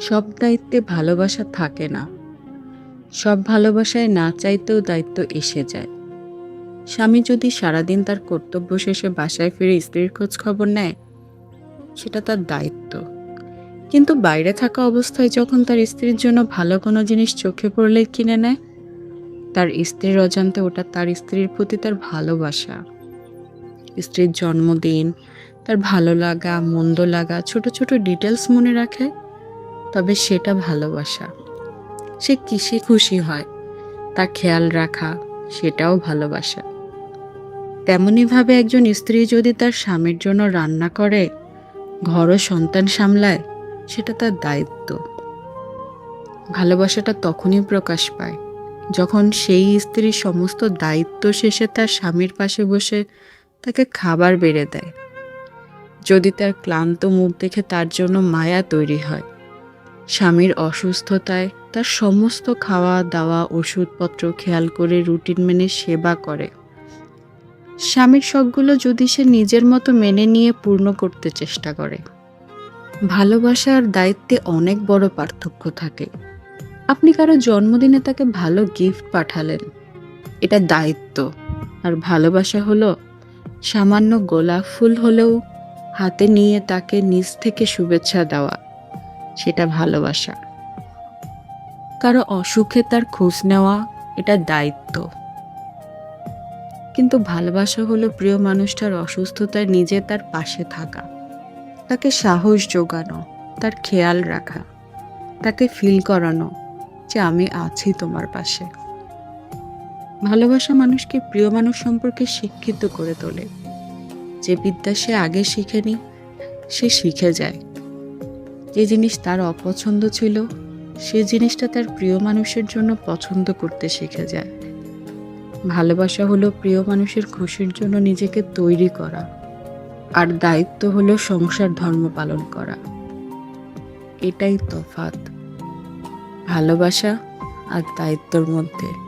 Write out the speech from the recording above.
সব দায়িত্বে ভালোবাসা থাকে না। সব ভালোবাসায় না চাইতেও দায়িত্ব এসে যায়। স্বামী যদি সারাদিন তার কর্তব্য শেষে বাসায় ফিরে স্ত্রীর খোঁজ খবর নেয়, সেটা তার দায়িত্ব। কিন্তু বাইরে থাকা অবস্থায় যখন তার স্ত্রীর জন্য ভালো কোনো জিনিস চোখে পড়লে কিনে নেয়, তার স্ত্রীর অজান্তে ওটা তার স্ত্রীর প্রতি তার ভালোবাসা। স্ত্রীর জন্মদিন, তার ভালো লাগা, মন্দ লাগা, ছোট ছোট ডিটেলস মনে রাখে তবে সেটা ভালোবাসা। সে কিসে খুশি হয়, তা খেয়াল রাখা, সেটাও ভালোবাসা। তেমনইভাবে একজন স্ত্রী যদি তার স্বামীর জন্য রান্না করে ঘর ও সন্তান সামলায়, সেটা তার দায়িত্ব। ভালোবাসাটা তখনই প্রকাশ পায়, যখন সেই স্ত্রী সমস্ত দায়িত্ব শেষে তার স্বামীর পাশে বসে তাকে খাবার বেড়ে দেয়। যদি তার ক্লান্ত মুখ দেখে তার জন্য মায়া তৈরি হয় স্বামীর অসুস্থতায় তার সমস্ত খাওয়া দাওয়া ওষুধপত্র খেয়াল করে রুটিন মেনে সেবা করে। স্বামীর শখগুলো যদি সে নিজের মতো মেনে নিয়ে পূর্ণ করতে চেষ্টা করে। ভালোবাসার দায়িত্বে অনেক বড় পার্থক্য থাকে। আপনি কারও জন্মদিনে তাকে ভালো গিফট পাঠালেন। এটা দায়িত্ব। আর ভালোবাসা হলো সামান্য গোলাপ ফুল হলেও হাতে নিয়ে তাকে নিজ থেকে শুভেচ্ছা দেওয়া। সেটা ভালোবাসা। কারও অসুখে তার খোঁজ নেওয়া, এটা দায়িত্ব। কিন্তু ভালোবাসা হলো প্রিয় মানুষটার অসুস্থতায় নিজে তার পাশে থাকা। তাকে সাহস যোগানো তার খেয়াল রাখা, তাকে ফিল করানো যে আমি আছি তোমার পাশে। ভালোবাসা মানুষকে প্রিয় মানুষ সম্পর্কে শিক্ষিত করে তোলে। যে বিদ্যা সে আগে শিখেনি, সে শিখে যায়। যে জিনিস তার অপছন্দ ছিল, সে জিনিসটা তার প্রিয় মানুষের জন্য পছন্দ করতে শিখে যায়। ভালোবাসা হলো প্রিয় মানুষের খুশির জন্য নিজেকে তৈরি করা, আর দায়িত্ব হলো সংসার ধর্ম পালন করা। এটাই তফাৎ। ভালোবাসা আর দায়িত্বর মধ্যে।